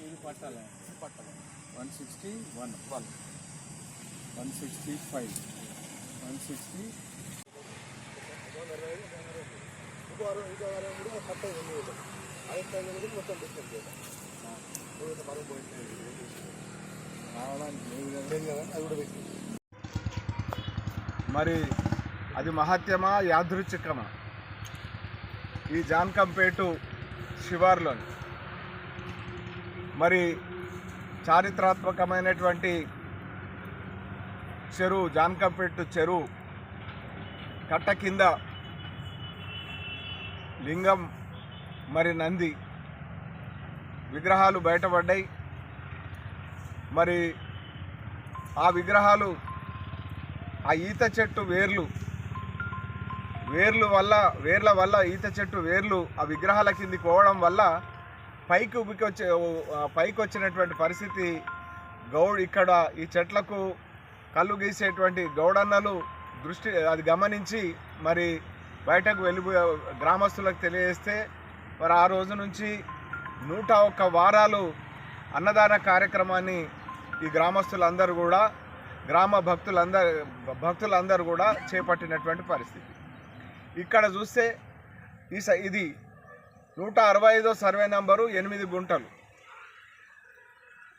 ఇది పట్టాలి పట్టాలి one sixty one one one sixty five one sixty మరి అది మహత్యమా యాదృచ్ఛికమా? ఈ జాన్కంపేటు శివార్లో మరి చారిత్రాత్మకమైనటువంటి చెరువు జాన్కంపేటు చెరువు కట్ట కింద లింగం మరి నంది విగ్రహాలు బయటపడ్డాయి. మరి ఆ విగ్రహాలు ఆ ఈత చెట్టు వేర్లు వేర్లు వల్ల వేర్ల వల్ల ఈత చెట్టు వేర్లు ఆ విగ్రహాల కింది పోవడం వల్ల పైకి ఉబికి వచ్చే పైకి వచ్చినటువంటి పరిస్థితి గౌడ్ ఇక్కడ ఈ చెట్లకు కళ్ళు గీసేటువంటి గౌడన్నలు దృష్టి అది గమనించి మరి బయటకు వెళ్ళిపోయే గ్రామస్తులకు తెలియజేస్తే మరి ఆ రోజు నుంచి నూట ఒక్క వారాలు అన్నదాన కార్యక్రమాన్ని ఈ గ్రామస్తులందరూ కూడా గ్రామ భక్తులందరూ భక్తులందరూ కూడా చేపట్టినటువంటి పరిస్థితి. ఇక్కడ చూస్తే ఈ స- ఇది నూట అరవై ఐదో సర్వే నంబరు ఎనిమిది గుంటలు.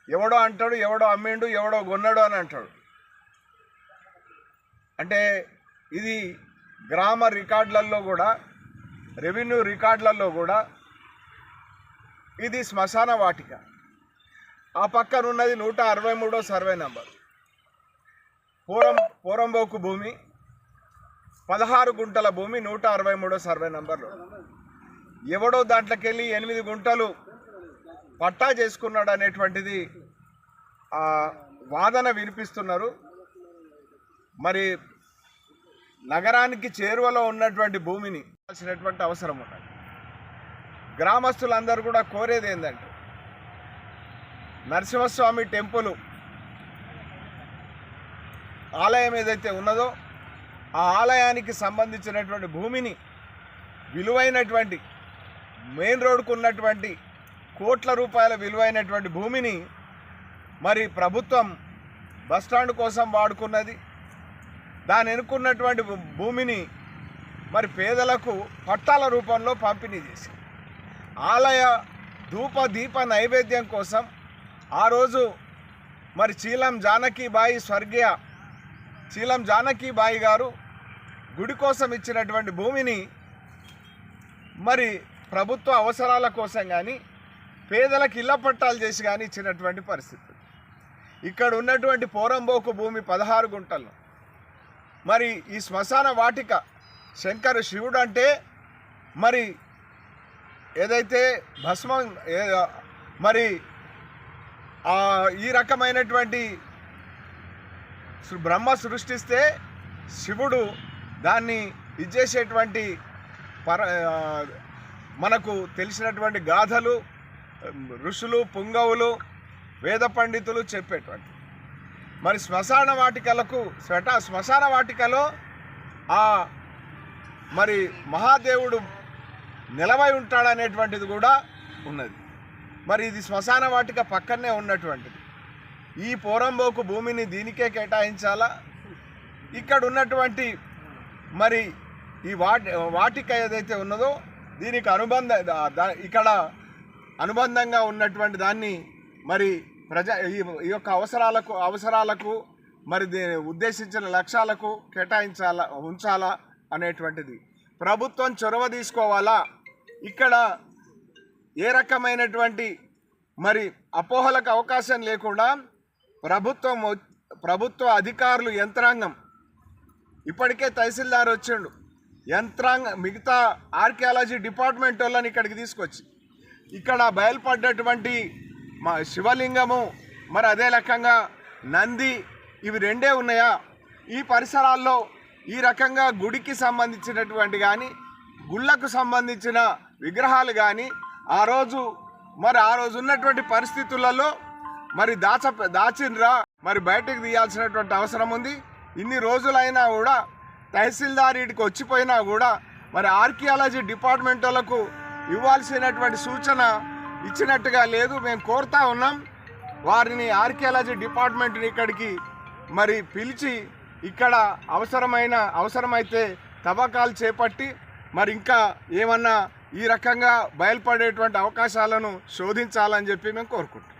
ఎవడో అంటాడు ఎవడో అమ్మిండు ఎవడో కొన్నాడు అని అంటాడు. అంటే ఇది గ్రామ రికార్డులలో కూడా రెవెన్యూ రికార్డులలో కూడా ఇది శ్మశాన వాటిక. ఆ పక్కన ఉన్నది నూట అరవై మూడో సర్వే నంబర్. పూరం పూరంబోకు భూమి పదహారు గుంటల భూమి నూట అరవై మూడో సర్వే నంబర్లో. ఎవడో దాంట్లోకి వెళ్ళి ఎనిమిది గుంటలు పట్టా చేసుకున్నాడు అనేటువంటిది వాదన వినిపిస్తున్నారు. మరి నగరానికి చేరువలో ఉన్నటువంటి భూమిని ఇవ్వాల్సినటువంటి అవసరం ఉన్నది. గ్రామస్తులందరూ కూడా కోరేది ఏంటంటే నరసింహస్వామి టెంపుల్ ఆలయం ఏదైతే ఉన్నదో ఆ ఆలయానికి సంబంధించినటువంటి భూమిని విలువైనటువంటి మెయిన్ రోడ్కు ఉన్నటువంటి కోట్ల రూపాయల విలువైనటువంటి భూమిని మరి ప్రభుత్వం బస్టాండ్ కోసం వాడుకున్నది. దాని ఎన్నుకున్నటువంటి భూమిని మరి పేదలకు పట్టాల రూపంలో పంపిణీ చేసి ఆలయ ధూప దీప నైవేద్యం కోసం ఆ రోజు మరి చీలం జానకీబాయి స్వర్గీయ చీలం జానకీబాయి గారు గుడి కోసం ఇచ్చినటువంటి భూమిని మరి ప్రభుత్వ అవసరాల కోసం కానీ పేదలకు ఇళ్ళ పట్టాలు చేసి కానీ ఇచ్చినటువంటి పరిస్థితి. ఇక్కడ ఉన్నటువంటి పోరంబోకు భూమి పదహారు గుంటలు మరి ఈ శ్మశాన వాటిక శంకర శివుడు అంటే మరి ఏదైతే భస్మం మరి ఈ రకమైనటువంటి బ్రహ్మ సృష్టిస్తే శివుడు దాన్ని ఇచ్చేసేటువంటి పర మనకు తెలిసినటువంటి గాథలు ఋషులు పుంగవులు వేద పండితులు చెప్పేటువంటి మరి శ్మశాన వాటికలకు స్వట శ్మశాన వాటికలో ఆ మరి మహాదేవుడు నిలవై ఉంటాడనేటువంటిది కూడా ఉన్నది. మరి ఇది శ్మశాన వాటిక పక్కనే ఉన్నటువంటిది. ఈ పోరంబోకు భూమిని దీనికే కేటాయించాలా? ఇక్కడ ఉన్నటువంటి మరి ఈ వాటి వాటిక ఏదైతే ఉన్నదో దీనికి అనుబంధ ఇక్కడ అనుబంధంగా ఉన్నటువంటి దాన్ని మరి ప్రజా ఈ ఈ యొక్క అవసరాలకు అవసరాలకు మరి దీని ఉద్దేశించిన లక్ష్యాలకు కేటాయించాలా ఉంచాలా అనేటువంటిది. ప్రభుత్వం చొరవ తీసుకోవాలా? ఇక్కడ ఏ రకమైనటువంటి మరి అపోహలకు అవకాశం లేకుండా ప్రభుత్వం ప్రభుత్వ అధికారులు యంత్రాంగం ఇప్పటికే తహసీల్దార్ వచ్చిండు. యంత్రాంగ మిగతా ఆర్కియాలజీ డిపార్ట్మెంట్ వాళ్ళని ఇక్కడికి తీసుకొచ్చి ఇక్కడ బయలుపడ్డటువంటి మా శివలింగము మరి అదే రకంగా నంది ఇవి రెండే ఉన్నాయా? ఈ పరిసరాల్లో ఈ రకంగా గుడికి సంబంధించినటువంటి కానీ గుళ్ళకు సంబంధించిన విగ్రహాలు కానీ ఆ రోజు మరి ఆ రోజు ఉన్నటువంటి పరిస్థితులలో మరి దాచ దాచిండ్రా? మరి బయటకు తీయాల్సినటువంటి అవసరం ఉంది. ఇన్ని రోజులైనా కూడా తహసీల్దార్ ఇటుకు వచ్చిపోయినా కూడా మరి ఆర్కియాలజీ డిపార్ట్మెంట్ వాళ్ళకు ఇవ్వాల్సినటువంటి సూచన ఇచ్చినట్టుగా లేదు. మేము కోరుతా ఉన్నాం. వారిని ఆర్కియాలజీ డిపార్ట్మెంట్ని ఇక్కడికి మరి పిలిచి ఇక్కడ అవసరమైన అవసరమైతే తవ్వకాలు చేపట్టి మరి ఇంకా ఏమన్నా ఈ రకంగా బయలుపడేటువంటి అవకాశాలను శోధించాలని చెప్పి మేము కోరుకుంటున్నాం.